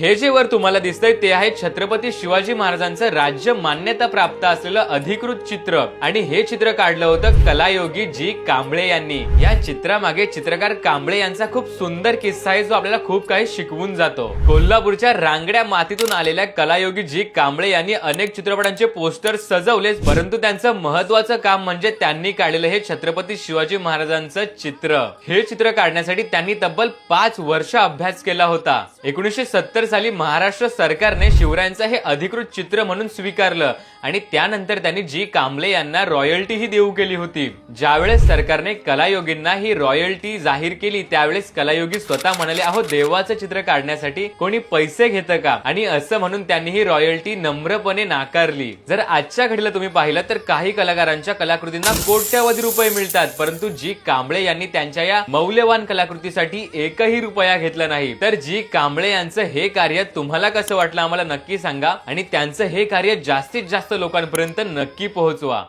हे जे वर तुम्हाला दिसतंय ते आहे छत्रपती शिवाजी महाराजांचं राज्य मान्यता प्राप्त असलेलं अधिकृत चित्र. आणि हे चित्र काढलं होतं कलायोगी जी कांबळे यांनी. या चित्रामागे चित्रकार कांबळे यांचा खूप सुंदर किस्सा आहे जो आपल्याला खूप काही शिकवून जातो. कोल्हापूरच्या रांगड्या मातीतून आलेल्या कलायोगी जी कांबळे यांनी अनेक चित्रपटांचे पोस्टर सजवले परंतु त्यांचं महत्वाचं काम म्हणजे त्यांनी काढलेलं हे छत्रपती शिवाजी महाराजांचं चित्र. हे चित्र काढण्यासाठी त्यांनी तब्बल पाच वर्ष अभ्यास केला होता. एकोणीसशे सत्तर साली महाराष्ट्र सरकारने शिवरायांचं हे अधिकृत चित्र म्हणून स्वीकारलं. आणि त्यानंतर त्यांनी जी कांबळे यांना रॉयल्टी ही देऊ केली होती. ज्यावेळेस सरकारने कलायोगींना ही रॉयल्टी जाहीर केली त्यावेळेस कलायोगी स्वतः म्हणाले अहो देवाचं चित्र काढण्यासाठी कोणी पैसे घेतं का? आणि असं म्हणून त्यांनी ही रॉयल्टी नम्रपणे नाकारली. जर आजच्या घडीला तुम्ही पाहिलं तर काही कलाकारांच्या कलाकृतींना कोट्यावधी रुपये मिळतात. परंतु जी कांबळे यांनी त्यांच्या या मौल्यवान कलाकृतीसाठी एकही रुपया घेतला नाही. तर जी कांबळे यांचं हे कार्य तुम्हाला कसं वाटलं आम्हाला नक्की सांगा आणि त्यांचं हे कार्य जास्तीत जास्त लोकांपर्यंत नक्की पोहोचवा.